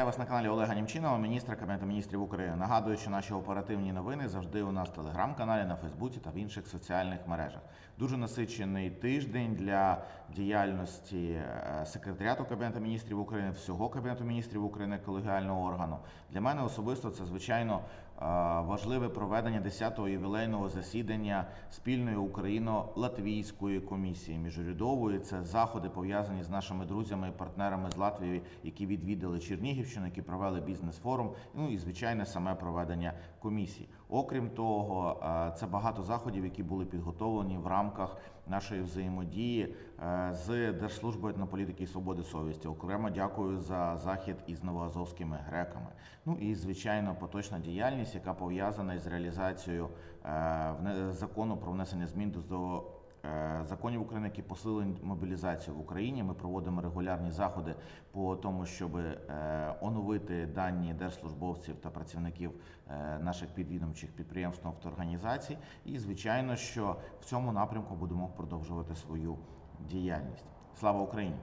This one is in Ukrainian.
Вітаю вас на каналі Олега Німчинова, міністра Кабінету міністрів України. Нагадую, що наші оперативні новини завжди у нас в телеграм-каналі, на Фейсбуці та в інших соціальних мережах. Дуже насичений тиждень для діяльності е, секретаріату Кабінету міністрів України, всього Кабінету міністрів України колегіального органу. Для мене особисто це звичайно е, важливе проведення 10-го ювілейного засідання спільної україно-латвійської комісії міжурядової. Це заходи пов'язані з нашими друзями і партнерами з Латвії, які відвідали Чернігівщину, які провели бізнес-форум. Ну і звичайне саме проведення комісії. Окрім того, е, це багато заходів, які були підготовлені в рамках нашої взаємодії е, з Держслужбою етнополітики і свободи совісті. Окремо дякую за захід із новоазовськими греками. Ну і звичайно, поточна діяльність, яка пов'язана із реалізацією е, закону про внесення змін до законів України, які посилюють мобілізацію в Україні. Ми проводимо регулярні заходи по тому, щоб е, оновити дані держслужбовців та працівників е, наших підвідомчих підприємств та організацій. І звичайно, що в цьому напрямку будемо продовжувати свою діяльність. Слава Україні!